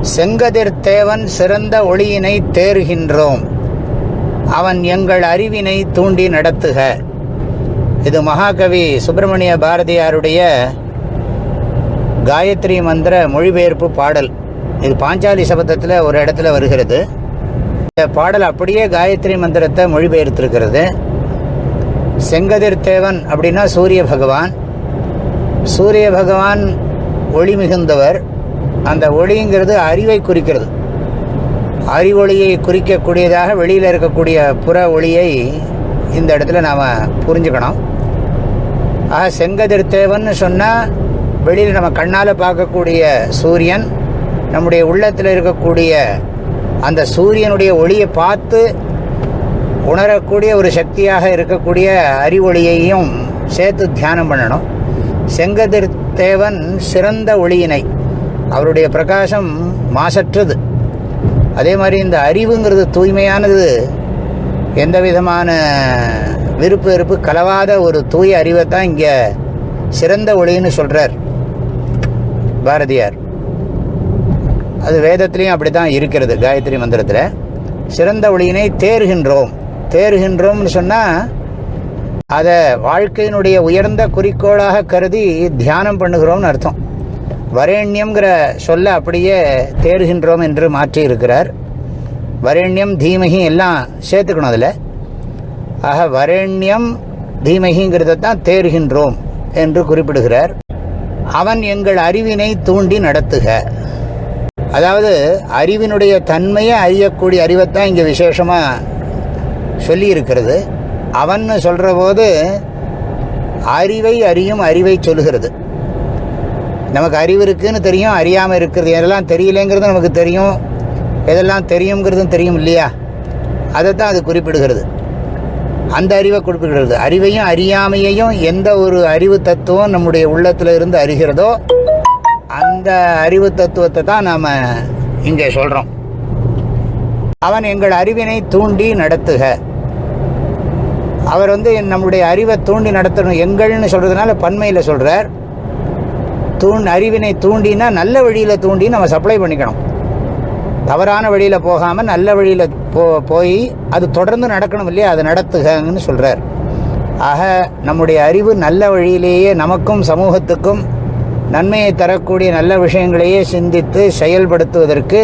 செங்கதிர் தேவன் சிறந்த ஒளியினை தேறுகின்றோம். அவன் எங்கள் அறிவினை தூண்டி நடத்துக. இது மகாகவி சுப்பிரமணிய பாரதியாருடைய காயத்ரி மந்திர மொழிபெயர்ப்பு பாடல். இது பாஞ்சாலி சபதத்தில் ஒரு இடத்துல வருகிறது. இந்த பாடல் அப்படியே காயத்ரி மந்திரத்தை மொழிபெயர்த்திருக்கிறது. செங்கதிர் தேவன் அப்படின்னா சூரிய பகவான். சூரிய பகவான் ஒளி மிகுந்தவர். அந்த ஒளிங்கிறது அறிவை குறிக்கிறது. அறிவொளியை குறிக்கக்கூடியதாக வெளியில் இருக்கக்கூடிய புற ஒளியை இந்த இடத்துல நாம் புரிஞ்சுக்கணும். ஆக செங்கதிர் சொன்னால் வெளியில் நம்ம கண்ணால் பார்க்கக்கூடிய சூரியன் நம்முடைய உள்ளத்தில் இருக்கக்கூடிய அந்த சூரியனுடைய ஒளியை பார்த்து உணரக்கூடிய ஒரு சக்தியாக இருக்கக்கூடிய அறிவொளியையும் சேர்த்து தியானம் பண்ணணும். செங்கதிர் தேவன் சிறந்த ஒளியினை அவருடைய பிரகாசம் மாசற்றது. அதே மாதிரி இந்த அறிவுங்கிறது தூய்மையானது எந்த விதமான விருப்பு வெறுப்பு கலவாத ஒரு தூய அறிவை தான் இங்கே சிறந்த ஒளின்னு சொல்கிறார் பாரதியார். அது வேதத்துலேயும் அப்படி தான் இருக்கிறது காயத்ரி மந்திரத்தில். சிறந்த ஒளியினை தேர்கின்றோம் தேர்கின்றோம்னு சொன்னால் அதை வாழ்க்கையினுடைய உயர்ந்த குறிக்கோளாக கருதி தியானம் பண்ணுகிறோம்னு அர்த்தம். வரேண்யம்ங்கிற சொல்ல அப்படியே தேர்கின்றோம் என்று மாற்றி இருக்கிறார் வரேண்யம் தீமகி எல்லாம் சேர்த்துக்கணும் அதில். ஆக வரேண்யம் தீமகிங்கிறத தான் தேர்கின்றோம் என்று குறிப்பிடுகிறார். அவன் எங்கள் அறிவினை தூண்டி நடத்துக. அதாவது அறிவினுடைய தன்மையை அறியக்கூடிய அறிவைத்தான் இங்கே விசேஷமாக சொல்லியிருக்கிறது. அவன் சொல்கிற போது அறிவை அறியும் அறிவை சொல்லுகிறது. நமக்கு அறிவு இருக்குதுன்னு தெரியும் அறியாமல் இருக்கிறது. எதெல்லாம் தெரியலேங்கிறது நமக்கு தெரியும். எதெல்லாம் தெரியுங்கிறதும் தெரியும் இல்லையா? அதை தான் அது குறிப்பிடுகிறது. அந்த அறிவை குறிப்பிடுகிறது. அறிவையும் அறியாமையையும் எந்த ஒரு அறிவு தத்துவம் நம்முடைய உள்ளத்தில் இருந்து அறிகிறதோ அந்த அறிவு தத்துவத்தை தான் நாம் இங்கே சொல்கிறோம் அவன் எங்கள் அறிவினை தூண்டி நடத்துக. அவர் வந்து நம்முடைய அறிவை தூண்டி நடத்தணும். எங்கள்னு சொல்கிறதுனால பன்மையில் சொல்கிறார் தூண் அறிவினை தூண்டினா நல்ல வழியில் தூண்டி நம்ம சப்ளை பண்ணிக்கணும். தவறான வழியில் போகாமல் நல்ல வழியில் போ போய் அது தொடர்ந்து நடக்கணும் இல்லையா? அது நடத்துகன்னு சொல்கிறார் ஆக நம்முடைய அறிவு நல்ல வழியிலேயே நமக்கும் சமூகத்துக்கும் நன்மையை தரக்கூடிய நல்ல விஷயங்களையே சிந்தித்து செயல்படுத்துவதற்கு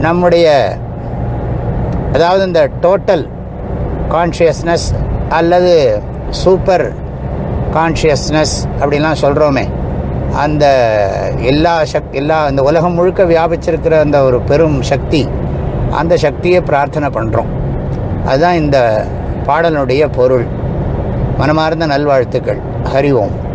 நம்முடைய அதாவது இந்த டோட்டல் கான்ஷியஸ்னஸ் அல்லது சூப்பர் கான்ஷியஸ்னஸ் அப்படிலாம் சொல்கிறோமே அந்த எல்லா சக் எல்லா இந்த உலகம் முழுக்க வியாபிச்சிருக்கிற அந்த ஒரு பெரும் சக்தி அந்த சக்தியை பிரார்த்தனை பண்ணுறோம் அதுதான் இந்த பாடலுடைய பொருள். மனமார்ந்த நல்வாழ்த்துக்கள். ஹரி ஓம்.